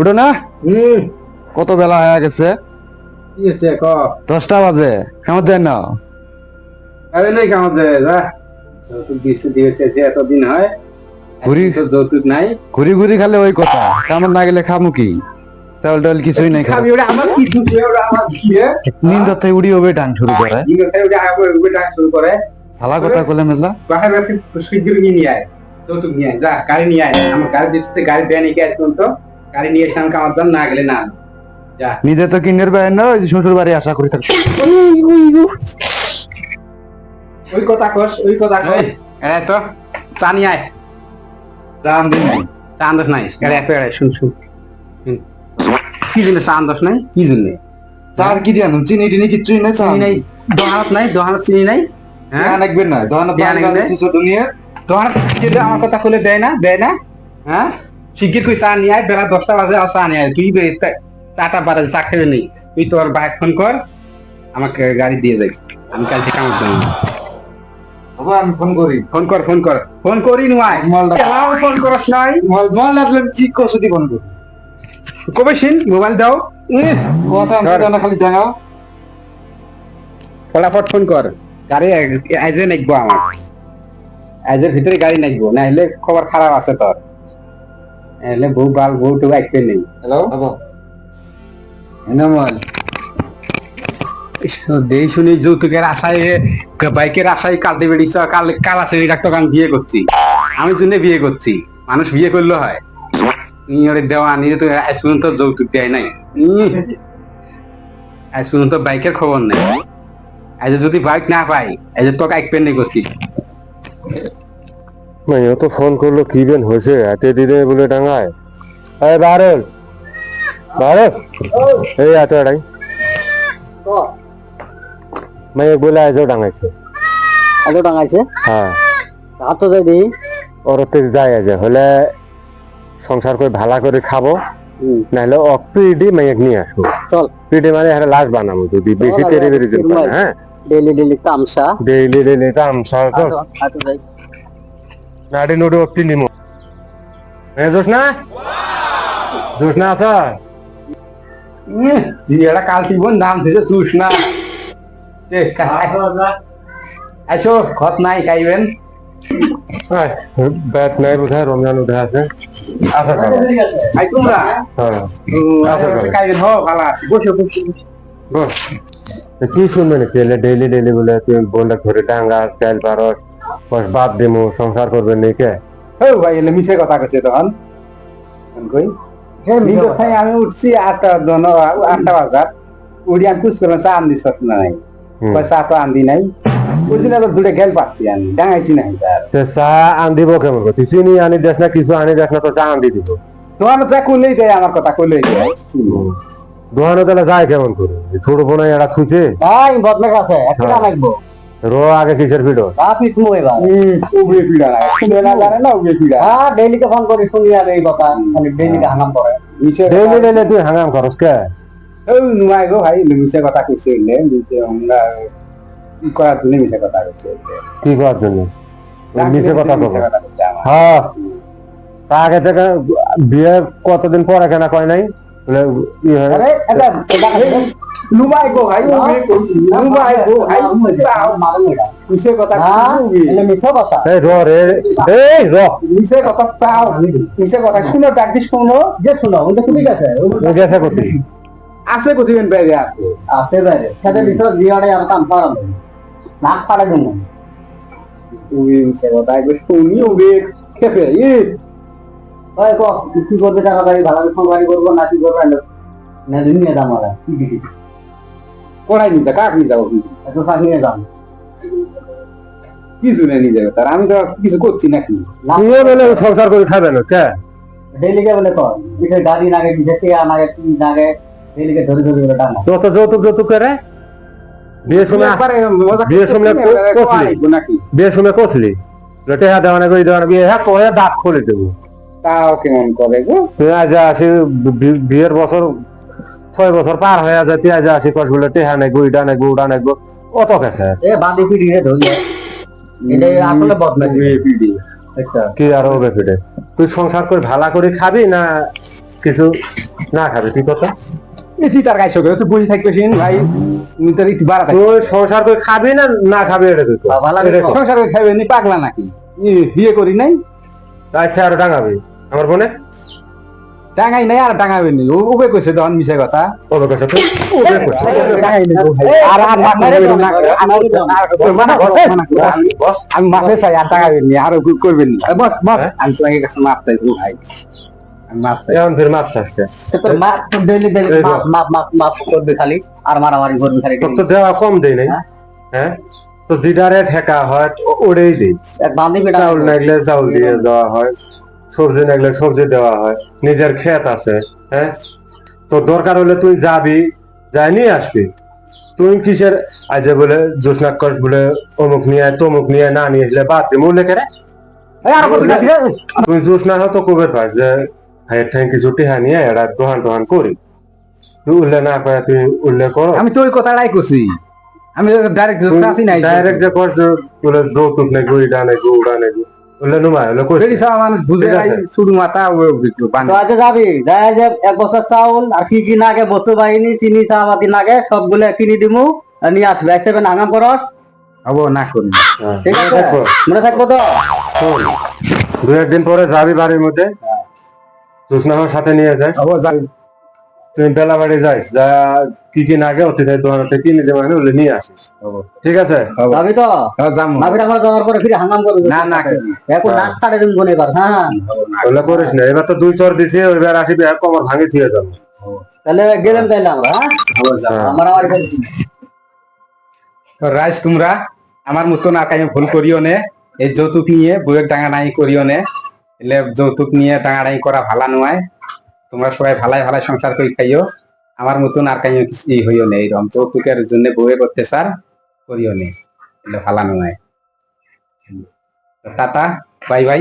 উঠো না। কত বেলা হয়ে গেছে? দশটা বাজে। কেমন দেন না আরে নাই কামত যায় যা। যৌতুক দিয়ে চেয়েছে এতদিন হয়। ঘুরি যৌতুক নাই। ঘুরি ঘুরি খালে ওই কথা কেমন না গেলে খামু কি? চাউল টাউল কিছুই নাই খাবি খাব ওটা আমার কি দুঃখ আমার কি নিন যাতে উড়ি হবে ডাং শুরু করে। দিন ওটা ওটা আগে ওটা শুরু করে। ভালা কথা কলে মেলা। বাহার শিগগির নিয়ে আয় যৌতুক নিয়ে আয় যা গাড়ি নিয়ে আয়। আমার গাড়ি দিচ্ছে গাড়ি দেয় নাকি আজ পর্যন্ত গাড়ি নিয়ে এসে আমাকে আমার জন্য না গেলে না। যা। নিজে তো কিনের বাইরে না ওই শ্বশুর বাড়ি আশা করি থাকবে। ওই কথা কস ওই কথা কস। এরা তো। চা নিয়ে আয়। দাম দিন নাই। চা আন্দাজ নাই। এরা এত এরা শুন শুন। কি জন্য চা আন্দাজ নাই? কি জন্য? চার কি দিয়ে আনুন চিনি টিনি কিচ্ছুই নাই চিনি নাই। দোকানত নাই দোকানত চিনি নাই। হ্যাঁ? হ্যাঁ না? দুনিয়া যদি আমার কথা খুলে দেয় না? দেয় না? হ্যাঁ? শিগগির কই চা নিয়ে আয় বেলা দশটা বাজে আর চা নিয়ে আয় তুই চাটা বাজে চা খেলে নেই তুই তোর বাইক ফোন কর আমাকে গাড়ি দিয়ে যাই। আমি কাল থেকে আমার যাব বাবা আমি ফোন করি ফোন কর ফোন কর ফোন করি নয় মালদা ফোন করস নাই। মাল মাল লাগলে আমি ঠিক দি ফোন করি কবে সিন মোবাইল দাও। ইহ, কথা ধর। খালি ডাঙা ফটাফট ফোন কর গাড়ি আইজে নাকবো আমার আইজের ভিতরে গাড়ি নাকবো না হলে খবর খারাপ আছে তোর বউ বাল বউ টু একটু নেই। হ্যালো? বাবা। এনা মাল। দেই শুনি যৌতুকের আশায় বাইকের আশায় কালতে বেরিয়েছ কাল কাল আছে ডাক্তার আমি বিয়ে করছি। আমি জন্য বিয়ে করছি মানুষ বিয়ে করলে হয়। ওরে দেওয়া নিয়ে তো আজ পর্যন্ত যৌতুক দেয় নাই। উম, আজ পর্যন্ত বাইকের খবর নেই। আজ যদি বাইক না পাই আজ তোকে এক পেন করছি। তো ফোন করল কি বেন হয়েছে? এতে দিনে বলে ডাঙায়। বারল বারল এই এত বলে আজও ডাঙাইছে। আলু টাঙাইছে হ্যাঁ। তা যদি ওর যায় আজ হলে সংসার করে ভালা করে খাব নাহলে অপিডি মাইয়াক নিয়ে আসব। চল। পিডি মানে হ্যাঁ লাশ বানাবো যদি বেশি তেরে হ্যাঁ। ডেলি ডেলি তামসা ডেইলি কাম চল। নাড়ি নুড়ি অপটি নিমো। এ দোষ না দোষ না আছে জিয়াটা কাল টিবন নাম দিছে চুস না যে, আইসো খত নাই খাইবেন ব্যাট নাই বোধহয় রমজান উঠে আছে। আচ্ছা হ্যাঁ। আচ্ছা, আচ্ছা। খাইবেন হ ভালো আছে। বসো বসো। কি শুনবে নাকি? ডেইলি ডেইলি বলে তুই বোনটা ধরে ডাঙ্গা স্টাইল পারস বস বাদ দিমু সংসার করবে নাকি ও ভাই এলে মিছে কথা কইছে তখন। কই? খাই আমি উঠছি আটটা দন আটটা বাজার। উড়ি আমি কুচ করলাম চা আনদি সত না নাই। চা তো আনদি নাই। বুঝি না তো দূরে গেল পাচ্ছি আমি ডাঙাইছি নাই তার তো চা আন দিব কেমন? তুই চিনি আনি দেস না কিছু আনি দেস না তো চা আন দি দিব। তোমার চা কইলেই দেয় আমার কথা কইলেই দেয় দোকানে তাহলে যায় কেমন করে? ছোট বোন এরা খুঁজে। ভাই বদলে গেছে একটা হ্যাঁ। লাগবো। রো আগে কিসের ভিডিও? তা পিটমু এবার। উগড়ে পিড়া। নাই শুনে না জানে না উগড়ে পিড়া। হ্যাঁ ডেইলিকে ফোন করি শুনি আর এই কথা। খালি ডেইলিকে হাঙ্গাম করে। মিছে ডেইলি ডেইলি তুই হাঙ্গাম করস কে? ও নুমাই গো ভাই মিছে কথা কইছে এলে মিছে আমরা করার জন্য মিছে কথা কইছে কি করার জন্য? মিছে কথা কব। হ্যাঁ। তা আগে থেকে বিয়ে কতদিন পরে কেনা কয় নাই? আরে এটা এটা গো ভাই উগড়ে গো ভাই মিছে কথা হ্যাঁ কইছি কথা এই র রে এই র মিছে কথা পাও মিছে কথা শুনো ডাক দি শুনো যে শুনো ওটা ঠিক আছে ও গেছে করতে আছে কোথায় বাইরে আছে আছে বাইরে সাথে ভিতর বিয়ারে আর কাম পারাম নাক পাড়া জন্য উগড়ে মিছে কথা একবার শুনি উগড়ে খেপে ই ওই কো কি করবে টাকা বাড়ি ভাড়া বাড়ি করব না কি করবে না নিয়ে দাম ওরা কি দিবি কোড়াই নিতে কাক নিতে যাব একটু নিয়ে যান। কিছু নেই নিয়ে যাবে তার আমি তো কিছু করছি নাকি? বলে সংসার করে খাবে না কে? ডেলিকে বলে কর পিঠে গাড়ি নাগে পিঠে টিয়া নাগে কি নাগে ডেলিকে ধরে ধরে বলে টানা। যত যৌতুক যৌতুক করে বিয়ের সময় বিয়ের সময়। নাকি? বিয়ের সময় দেওয়ানে করে দেওয়ানে বিয়ে হ্যাঁ কয়ে দাঁত খুলে দেবো। তাও কেমন করে গো? আসি বি- বিয়ের বছর ছয় বছর পার হয়ে যায় আজ আসি কস বলে টেহা নেগো ইটা নেগো উটা নেগো অত কেসে এ পিঠি রে ধরি আসলে পিড়ি। কি আর হবে ফিরে তুই সংসার করে ভালা করে খাবি না কিছু না খাবে? তুই কথা তুই তার সঙ্গে তুই বসে থাকবে ভাই। তুমি তোর বাড়া তুই সংসার করে খাবি না না খাবি এটা তুই? করে সংসার করে খাবে নি পাগলা নাকি? বিয়ে করি নাই? আজকে আরও টাঙাবি আমার বোনে? টাঙাই নাই আর টাঙাবে নি। ওবে কইছে তখন মিশে কথা। ওবে কইছে তুই ওবে কইছে। টাঙাই নাই। আর আর আমি- বস আমি মাফে চাই আর টাঙাবেন নি আর করবেন নি। বস বস হ্যাঁ? আমি তোমাকে কাছে মাপ চাই ভাই। তো হ্যাঁ? হ্যাঁ? তো জিডারে ঠেকা হয় তো ওড়েই দিই। চাউল নাগলে চাউল দিয়ে দেওয়া হয়। সবজি নাগলে সবজি দেওয়া হয় নিজের ক্ষেত আছে হ্যাঁ? তো দরকার হলে তুই যাবি যাই নিয়ে আসবি। তুই কিসের? আজ বলে জোসনাক কস বলে অমুক নিয়ে আয়, তমুক নিয়ে না নিয়ে আসলে বাদ দে মূল্য কেরে? তুই জোসনা হতো কবে পাস যে হায়ের ঠ্যাং কিছু টিহা নিয়ে এরা দোহান টোহান করি। তুই উল্লে না করে তুই উল্লে করো। আমি তো ওই কথাটাই করছি। আমি ডাইরেক্ট আসি নাই। ডাইরেক্ট যে করছ বলে যৌতুক নাকি উল্লে নুমা হলে কই বেরি সব মানুষ বুঝে ঠিক শুধু মাথা ও তো বানি যাবি যাই যে এক বছর চাউল আর কি কি নাগে বস্তু বাহিনী চিনি নাগে সবগুলো কিনে দিমু আর নিয়ে আসবে। আসতে হবে নাগাম করস। হব না করি। হ্যাঁ, ঠিক আছে? মনে থাকব। তো? দু একদিন পরে যাবি বাড়ির মধ্যে। জোসনাহর সাথে নিয়ে যাস। হব যাই তুমি বেলা বাড়ি যাইস যা কি কি নাগে অতিথি দোকান থেকে কিনে ওগুলো নিয়ে আসিস। ঠিক আছে? যাবি তো? যাব। না আমরা যাওয়ার পরে ফিরে হাঙ্গাম করবি। না, না, এখন নাক কাটে দিন গুনে কর হ্যাঁ। ওগুলো করিস না। এবার তো দুই চর দিছি ওইবার আসিবি আর কবর ভাঙে থিয়ে যাব। তাহলে গেলাম তাহলে আমরা হ্যাঁ? হ্যাঁ। আমার আমার ফেলছি তোমরা আমার মতন আর কাই ভুল করিও নে। এই যৌতুক নিয়ে বইয়ের টাঙাটাঙি করিও নে। এলে যৌতুক নিয়ে টাঙাটাঙি করা ভালা নয় তোমরা সবাই ভালাই ভালাই সংসার করে খাইও। আমার মতন আর কাই কিছু ই হইও নেই এরকম যৌতুকের জন্য বউয়ে করতে সার করিও নেই ভালা নয়। Tata, bye bye.